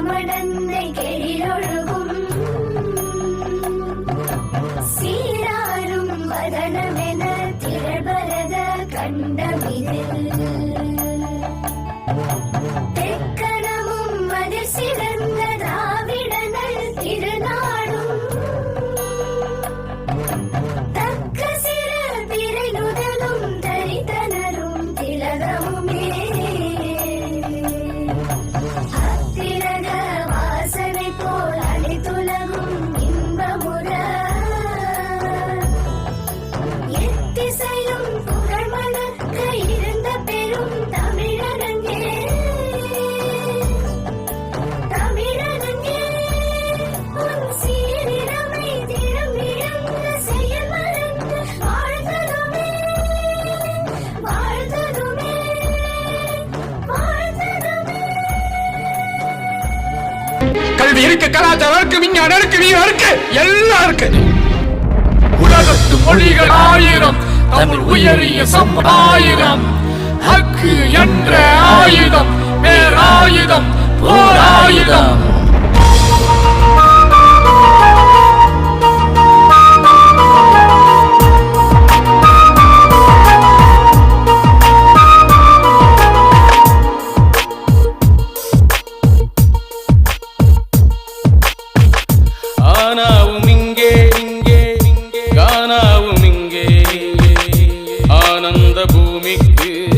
மடமடன கலாச்சாரம் இருக்கு விஞ்ஞானம் இருக்கு வீரம் இருக்கு எல்லாம் இருக்கு. உலகத்து மொழிகள் ஆயிரம் தமிழ் உயரிய சம்பாயிரம் ஹக்கு என்ற ஆயுதம் பேராயுதம் போராயுதம். the booming beat.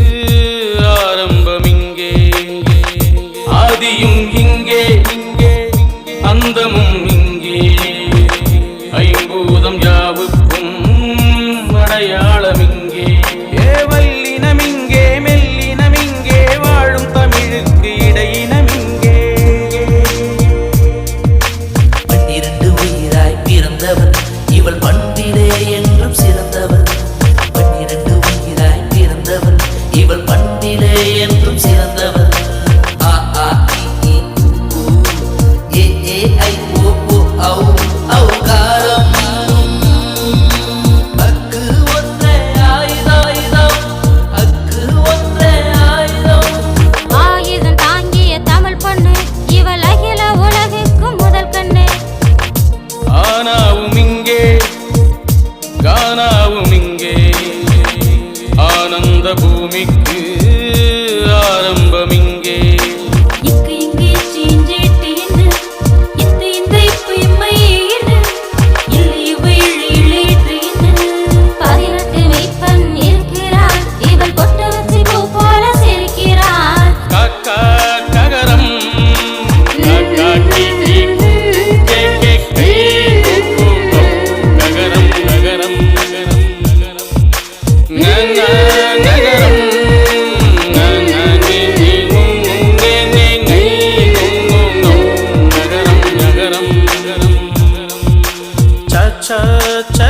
ഭൂമിക്ക്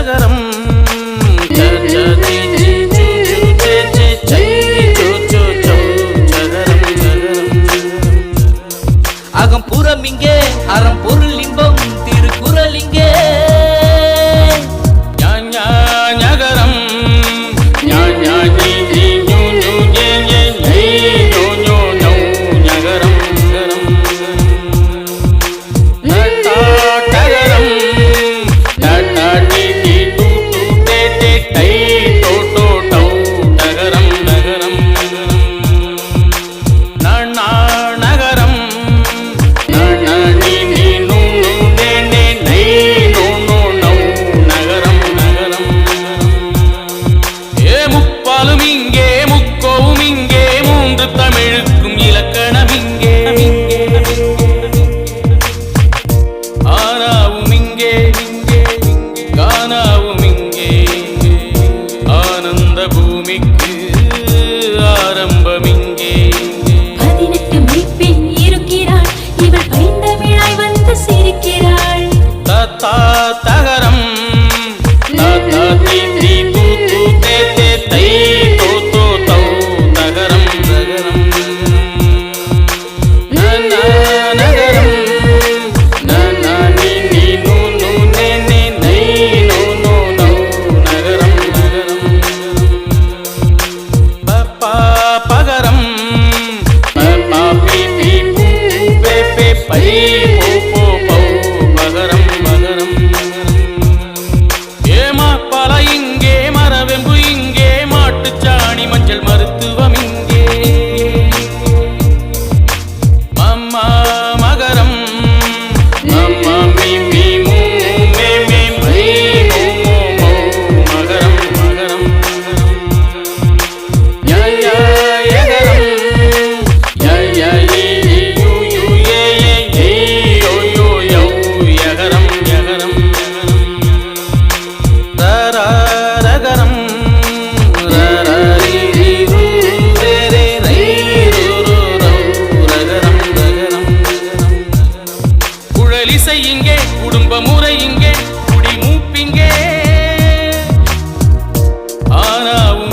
నగరం. não